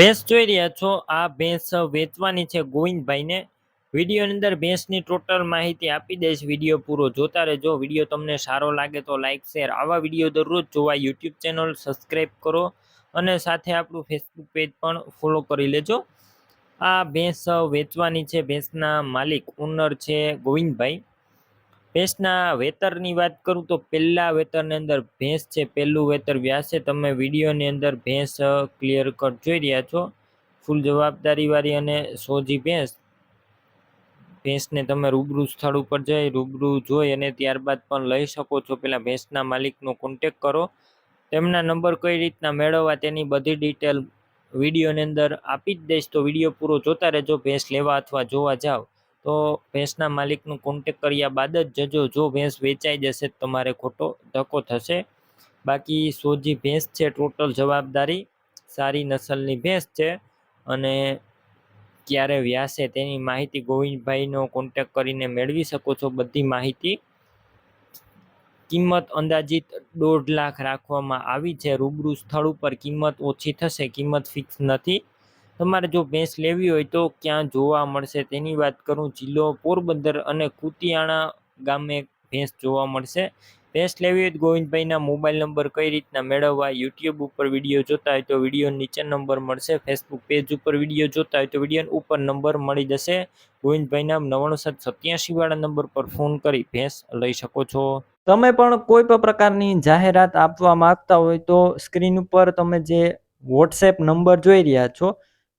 ભેંસ જોઈ રહ્યા છો. આ ભેંસ વેચવાની છે ગોવિંદભાઈને. વિડીયોની અંદર ભેંસની ટોટલ માહિતી આપી દઈશ. વીડિયો પૂરો જોતા રહેજો. વીડિયો તમને સારો લાગે તો લાઇક શેર આવા વીડિયો દરરોજ જોવા યુટ્યુબ ચેનલ સબસ્ક્રાઈબ કરો અને સાથે આપણું ફેસબુક પેજ પણ ફોલો કરી લેજો. આ ભેંસ વેચવાની છે. ભેંસના માલિક ઓનર છે ગોવિંદભાઈ. ભેંસના વેતરની વાત કરું તો પહેલાં વેતરની અંદર ભેંસ છે, પહેલું વેતર વ્યાસે. તમે વિડીયોની અંદર ભેંસ ક્લિયર કટ જોઈ રહ્યા છો. ફૂલ જવાબદારીવાળી અને સોજી ભેંસ. ભેંસને તમે રૂબરૂ સ્થળ ઉપર જઈ, રૂબરૂ જોઈ અને ત્યારબાદ પણ લઈ શકો છો. પહેલાં ભેંસના માલિકનો કોન્ટેક કરો. તેમના નંબર કઈ રીતના મેળવવા તેની બધી ડિટેલ વિડીયોની અંદર આપી જ દઈશ. તો વીડિયો પૂરો જોતા રહેજો, ભેંસ લેવા અથવા જોવા જાઓ તો ભેંસના માલિકનું કોન્ટેક કર્યા બાદ જ જજો, જો ભેંસ વેચાઈ જશે તમારે ખોટો ધક્કો થશે. બાકી સોજી ભેંસ છે ટોટલ જવાબદારી સારી નસલની ભેંસ છે અને ક્યારે વ્યાસે તેની માહિતી ગોવિંદભાઈનો કોન્ટેક કરીને મેળવી શકો છો. બધી માહિતી કિંમત અંદાજિત દોઢ લાખ રાખવામાં આવી છે. રૂબરૂ સ્થળ ઉપર કિંમત ઓછી થશે, કિંમત ફિક્સ નથી. તમારે જો ભેંસ લેવી હોય તો ક્યાં જોવા મળશે? તેની વાત કરું, જિલ્લો પોરબંદર અને કુતિયાણા ગામે ભેંસ જોવા મળશે. ભેંસ લેવી હોય તો ગોવિંદભાઈના મોબાઈલ નંબર કઈ રીતના મેળવવા, યુટ્યુબ ઉપર વીડિયો જોતા હોય તો વીડિયો નીચે નંબર મળશે. ફેસબુક પેજ ઉપર વીડિયો જોતા હોય તો વીડિયો ઉપર નંબર મળી જશે. ગોવિંદભાઈના નવ્વાણું સાત સત્યાસી વાળા નંબર પર ફોન કરી ભેંસ લઈ શકો છો. તમે પણ કોઈ પણ પ્રકારની જાહેરાત આપવા માંગતા હોય તો સ્ક્રીન ઉપર તમે જે વોટ્સએપ નંબર જોઈ રહ્યા છો